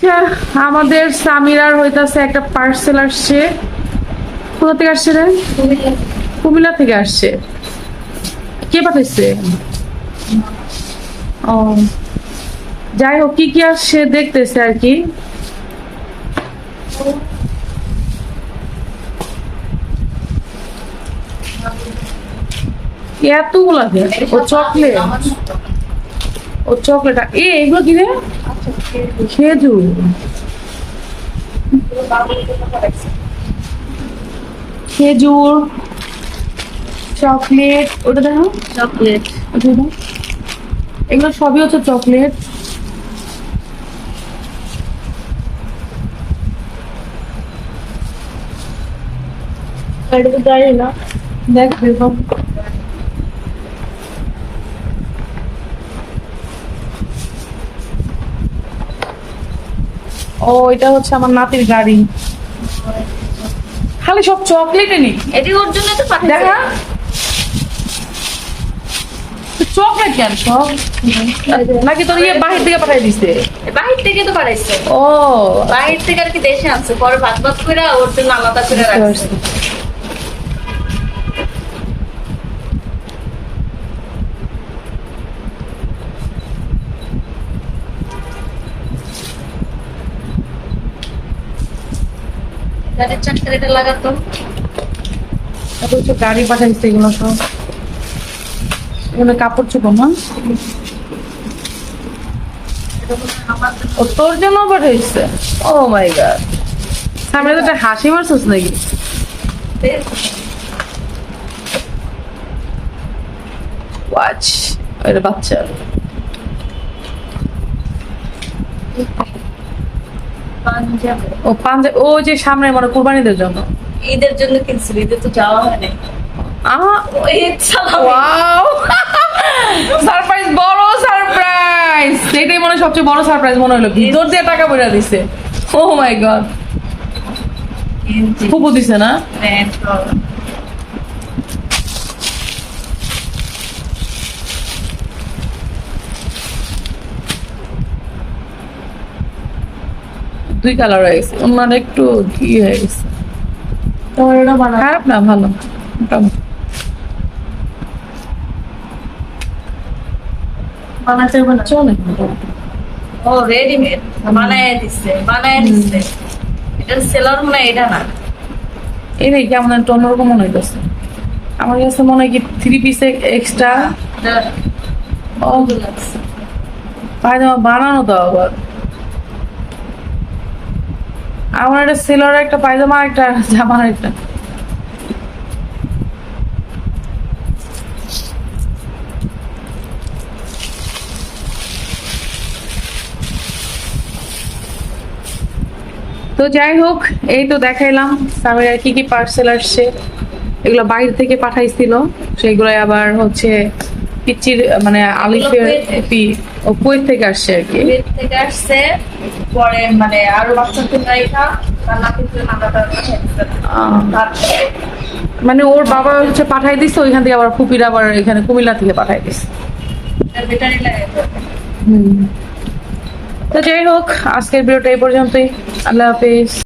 আমাদের সামিরার হইতাছে একটা পার্সেল আসছে। কোথা থেকে আসছে রে? কুমিল্লা থেকে আসছে। কে পাঠাইছে? ও। যাই হোক, কি কি আসছে দেখতেছে আর কি। এতগুলা? ও চকলেট ও চকলেট এ, এগুলো কি রে? খেজুর? খেজুর চকলেট ওটা দেখো। চকলেট। এগুলো সবই হচ্ছে চকলেট। না। দেখ ও এটা হচ্ছে আমার নাতির গাড়ি। খালি সব চকলেট এনে এটি ওর জন্য তো দেখা। চকলেট কেন সব? নাকি তোর ইয়ে বাহির থেকে পাঠাই দিছে? বাহির থেকে তো পাঠাইছে। ও। বাহির থেকে আর কি দেশে আনছে পরে ভাত ভাত করে ওর জন্য আলাদা করে রাখছে। গাড়ির চাকরি এটা লাগাতো। গাড়ি পাঠাইছে এগুলো সব। এগুলো কাপড় চোপড় না? ও তোর জন্য পাঠাইছে? Oh my God. সামনে তো হাসি মারছিস নাকি? ওয়াচ এটা বাচ্চা। ও পাঞ্জাব ও যে সামনে মানে কুরবানিদের জন্য। ঈদের জন্য কিনছিল ঈদে তো যাওয়া সালামি। ওয়াও! সারপ্রাইজ বড় সারপ্রাইজ! মনে হয় সবচেয়ে বড় সারপ্রাইজ মনে হলো। ভিতর দিয়ে টাকা পয়সা দিছে। ও মাই গড খুব দিছে না? দুই কালার হয়ে গেছে। অন্য একটু কি হয়ে গেছে। খারাপ না ভালো। মোটামুটি বানাতে হবে না। চলে। ও রেডিমেড বানায় দিচ্ছে বানায় দিচ্ছে এটা সেলার মনে এটা না। এই কেমন একটা অন্যরকম মনে হইতেছে। আমার কাছে মনে হয় কি থ্রি পিস এক্সট্রা এটা ও সুন্দর লাগছে। পায়জামা বানানো তো আবার। আমার একটা সেলর একটা পায়জামা, একটা জামার একটা। তো যাই হোক, এই তো দেখাইলাম সামিরার কি কি পার্সেল আসছে। এগুলো বাইরে থেকে পাঠাইছিল সেগুলো আবার হচ্ছে পিচির মানে আলিফের। পি- ও কুয়েত থেকে আসছে আর কি? থেকে আসছে পরে মানে আরও বাচ্চা নানাটা আহ, মানে ওর বাবা হচ্ছে পাঠাই দিচ্ছে ওইখান থেকে আবার ফুপির আবার এখানে কুমিল্লা থেকে পাঠাই লাগে তো যাই হোক আজকের ভিডিওটা এই পর্যন্তই। আল্লাহ হাফিজ।